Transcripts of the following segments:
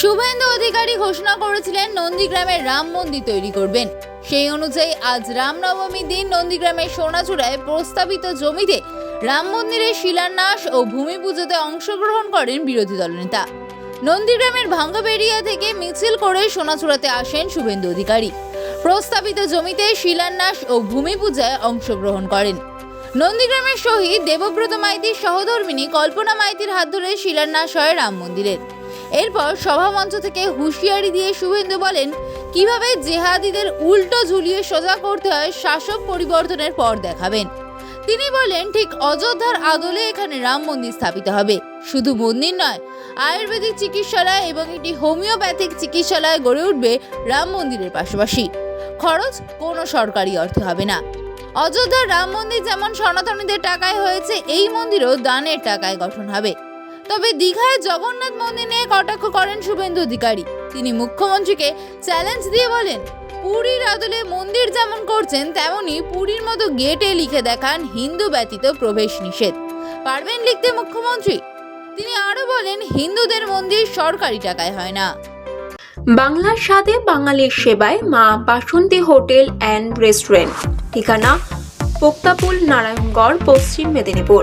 শুভেন্দু অধিকারী ঘোষণা করেছিলেন নন্দীগ্রামে রাম মন্দির তৈরি করবেন। সেই অনুযায়ী আজ রামনবমীর দিন নন্দীগ্রামের সোনাচূড়ায় প্রস্তাবিত জমিতে রাম মন্দিরের শিলান্যাস ও ভূমি পুজোতে অংশগ্রহণ করেন বিরোধী দলনেতা নন্দীগ্রামের ভাঙ্গাবেড়িয়া থেকে মিছিল করে সোনাচূড়াতে আসেন শুভেন্দু অধিকারী। প্রস্তাবিত জমিতে শিলান্যাস ও ভূমি পূজায় অংশগ্রহণ করেন। নন্দীগ্রামের শহীদ দেবব্রত মাইতির সহধর্মিনী কল্পনা মাইতির হাত ধরে শিলান্যাস হয় রাম মন্দিরের। এরপর সভামঞ্চ থেকে হুঁশিয়ারি দিয়ে শুভেন্দু বলেন, কীভাবে জেহাদিদের উল্টো ঝুলিয়ে সোজা করতে হয় শাসক পরিবর্তনের পর দেখাবেন। তিনি বলেন, ঠিক অযোধ্যার আদলে এখানে রাম মন্দির স্থাপিত হবে। শুধু মন্দির নয়, আয়ুর্বেদিক চিকিৎসালয় এবং একটি হোমিওপ্যাথিক চিকিৎসালয় গড়ে উঠবে রাম মন্দিরের পাশাপাশি। খরচ কোনো সরকারি অর্থে হবে না। অযোধ্যার রাম মন্দির যেমন সনাতনীদের টাকায় হয়েছে, এই মন্দিরও দানের টাকায় গঠন হবে। তবে দীঘায় জগন্নাথ মন্দির নিয়ে কটাক্ষ করেন শুভেন্দু অধিকারী। তিনি মুখ্যমন্ত্রীকে চ্যালেঞ্জ দিয়ে বলেন, পুরীর আদলে মন্দির যেমন করছেন, তেমনি পুরীর মতো গেটে লিখে দেখান হিন্দু ব্যতীত প্রবেশ নিষেধ। পারবেন লিখতে মুখ্যমন্ত্রী? তিনি আরও বলেন, হিন্দুদের মন্দির সরকারি টাকায় হয় না। বাংলার স্বাদে বাঙালির সেবায় মা বাসন্তী হোটেল অ্যান্ড রেস্টুরেন্ট। ঠিকানা পোক্তাপুল নারায়ণগড়, পশ্চিম মেদিনীপুর।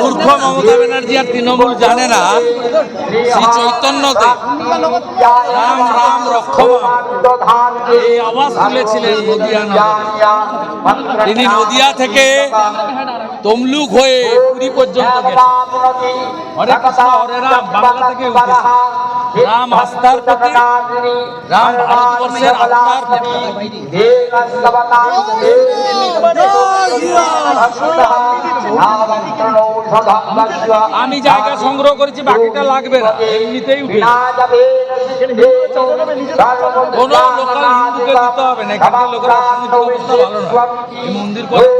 মূর্খ মমতা ব্যানার্জি আর তৃণমূল জানে না, শ্রী চৈতন্যতে রাম রাম রক্ষমান এই আওয়াজ তুলেছিলেন নদিয়া তিনি নদিয়া থেকে তমলুক হয়ে পুরী পর্যন্ত গেছেন। হরে কৃষ্ণ, হরে রাম, বাংলা থেকে উঠেছে রাম আস্থার প্রতি রাম ভারতবর্ষের আত্মার আমি জায়গা সংগ্রহ করেছি, বাকিটা লাগবে না, এমনিতেই উঠে কোনো লোকাল হিন্দুকে দিতে হবে না, এখানকার লোকের মন্দির করার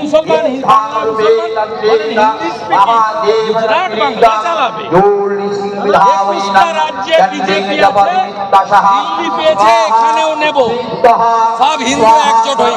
মুসলমান গুজরাট বাংলা চালাবে। রাজ্যে বিজেপি আছে দিল্লি পেয়েছে এখানেও নেব। সব হিন্দু একজোট হয়ে।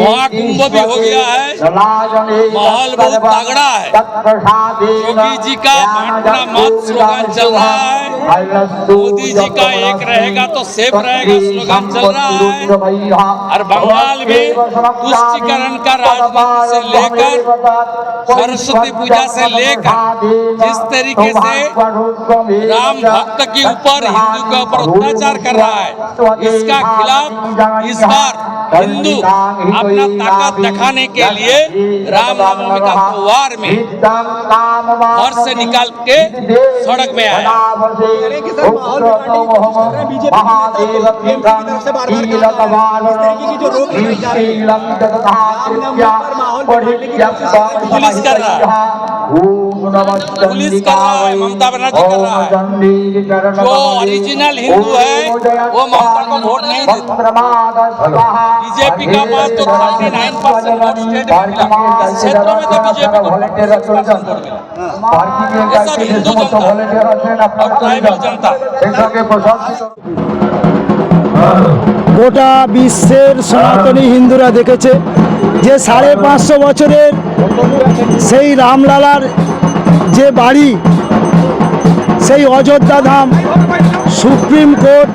महाकुंभ भी हो गया है। माहौल बहुत तगड़ा है। योगी जी का बांटना मत स्लोगन चल रहा है। मोदी जी का एक रहेगा तो सेफ़ रहेगा स्लोगन चल रहा है। और बंगाल में तुष्टिकरण का राजनीति से लेकर सरस्वती पूजा से लेकर जिस तरीके से राम भक्त के ऊपर हिंदू के ऊपर अत्याचार कर रहा है इसका खिलाफ इस बार हिंदू अपना ताकत दिखाने के लिए राम रामनवमी का त्योहार में घर से निकाल के सड़क में आया। पुलिस कर रहा है। पुलिस कर रहा है ममता बनर्जी कर रहा है जो ओरिजिनल हिंदू है वो ममता को वोट नहीं देते बीजेपी का पास तो thirty nine percent vote state में मिला इस क्षेत्रों में तो बीजेपी को परसेंट वोट मिला ये सब हिंदू जनता और ट्राइबल जनता গোটা বিশ্বের সনাতনী হিন্দুরা দেখেছে যে সাড়ে পাঁচশো বছরের সেই রামলালার যে বাড়ি, সেই অযোধ্যা ধাম, সুপ্রিম কোর্ট,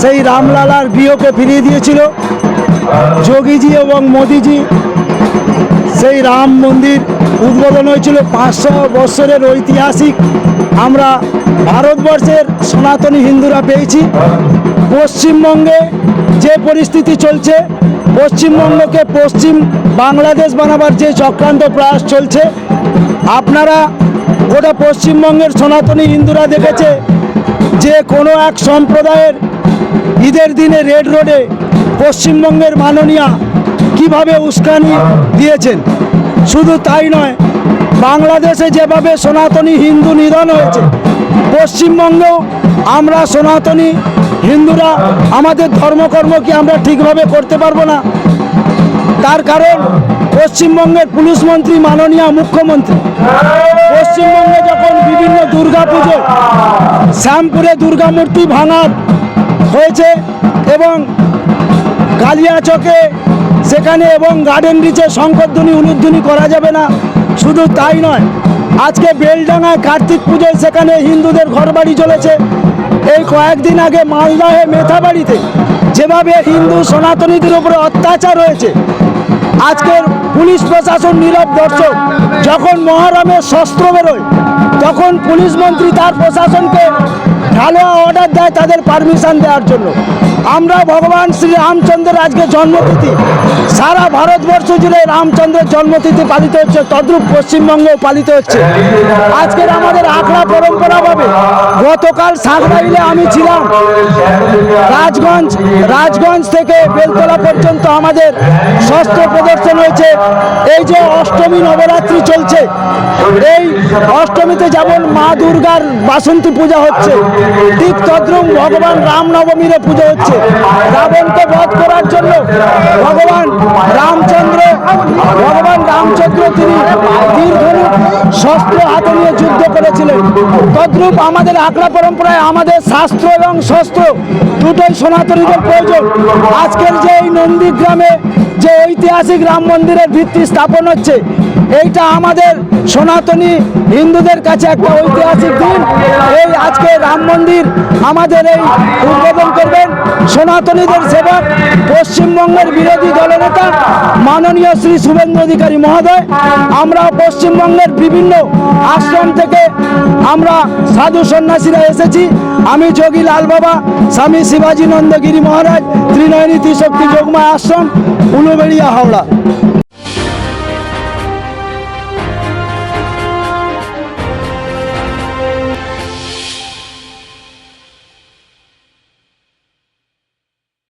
সেই রামলালার গৃহকে ফিরিয়ে দিয়েছিল। যোগীজি এবং মোদিজি, সেই রাম মন্দির উদ্বোধন হয়েছিল পাঁচশো বৎসরের ঐতিহাসিক। আমরা ভারতবর্ষের সনাতনী হিন্দুরা পেয়েছি। পশ্চিমবঙ্গে যে পরিস্থিতি চলছে, পশ্চিমবঙ্গকে পশ্চিম বাংলাদেশ বানাবার যে চক্রান্ত প্রয়াস চলছে আপনারা গোটা পশ্চিমবঙ্গের সনাতনী হিন্দুরা দেখেছে যে কোনো এক সম্প্রদায়ের ঈদের দিনে রেড রোডে পশ্চিমবঙ্গের মাননীয়া কীভাবে উস্কানি দিয়েছেন। শুধু তাই নয়, বাংলাদেশে যেভাবে সনাতনী হিন্দু নিধন হয়েছে, পশ্চিমবঙ্গেও আমরা সনাতনী হিন্দুরা আমাদের ধর্মকর্ম কি আমরা ঠিকভাবে করতে পারব না? তার কারণ পশ্চিমবঙ্গের পুলিশ মন্ত্রী, মাননীয় মুখ্যমন্ত্রী। পশ্চিমবঙ্গে যখন বিভিন্ন দুর্গা পুজো, শ্যামপুরে দুর্গা মূর্তি ভাঙার হয়েছে এবং কালিয়াচকে সেখানে এবং গার্ডেন রিচে শঙ্করধ্বনি, উলুধ্বনি করা যাবে না, শুধু তাই নয়, আজকে বেলডাঙায় কার্তিক পুজোয় সেখানে হিন্দুদের ঘরবাড়ি চলেছে এই কয়েকদিন আগে মালদাহে মেথাবাড়িতে যেভাবে হিন্দু সনাতনীদের উপরে অত্যাচার হয়েছে আজকের পুলিশ প্রশাসন নীরব দর্শক, যখন মহারামের শস্ত্র বেরোয়, তখন পুলিশ মন্ত্রী তার প্রশাসনকে ঢালোয়া অর্ডার দেয় তাদের পারমিশন দেওয়ার জন্য। আমরা ভগবান শ্রী রামচন্দ্রের আজকে জন্মতিথি। সারা ভারতবর্ষ জুড়ে রামচন্দ্রের জন্মতিথি পালিত হচ্ছে, তদ্রূপ পশ্চিমবঙ্গেও পালিত হচ্ছে। আজকের আমাদের আখড়া পরম্পরাভাবে গতকাল সাঁকড়াইলে আমি ছিলাম। রাজগঞ্জ রাজগঞ্জ থেকে বেলতলা পর্যন্ত আমাদের শস্ত্র প্রদর্শন হয়েছে। এই যে অষ্টমী নবরাত্রি চলছে, এই অষ্টমীতে যেমন মা দুর্গার বাসন্তী পূজা হচ্ছে, ঠিক তদ্রুপ ভগবান রামনবমীর পুজো হচ্ছে। রাবণকে বধ করার জন্য ভগবান রামচন্দ্র ভগবান রামচন্দ্র তিনি তীরধনুক শস্ত্র হাতে নিয়ে যুদ্ধ করেছিলেন। তদ্রূপ আমাদের আখড়া পরম্পরায় আমাদের শাস্ত্র এবং শস্ত্র দুটোই সনাতনীদের প্রয়োজন। আজকের যে এই নন্দীগ্রামে যে ঐতিহাসিক রাম মন্দিরের ভিত্তি স্থাপন হচ্ছে, এইটা আমাদের সনাতনী হিন্দুদের কাছে একটা ঐতিহাসিক দিন। এই আজকে রাম মন্দির আমাদের এই উদ্বোধন করবেন সনাতনীদের সেবক, পশ্চিমবঙ্গের বিরোধী দলনেতা মাননীয় শ্রী শুভেন্দু অধিকারী মহোদয়। আমরা পশ্চিমবঙ্গের বিভিন্ন আশ্রম থেকে আমরা সাধু সন্ন্যাসীরা এসেছি। আমি যোগী লাল বাবা, স্বামী শিবাজী নন্দগিরি মহারাজ, ত্রিনয়নী ত্রিশক্তি যোগমা আশ্রম 没理由好了。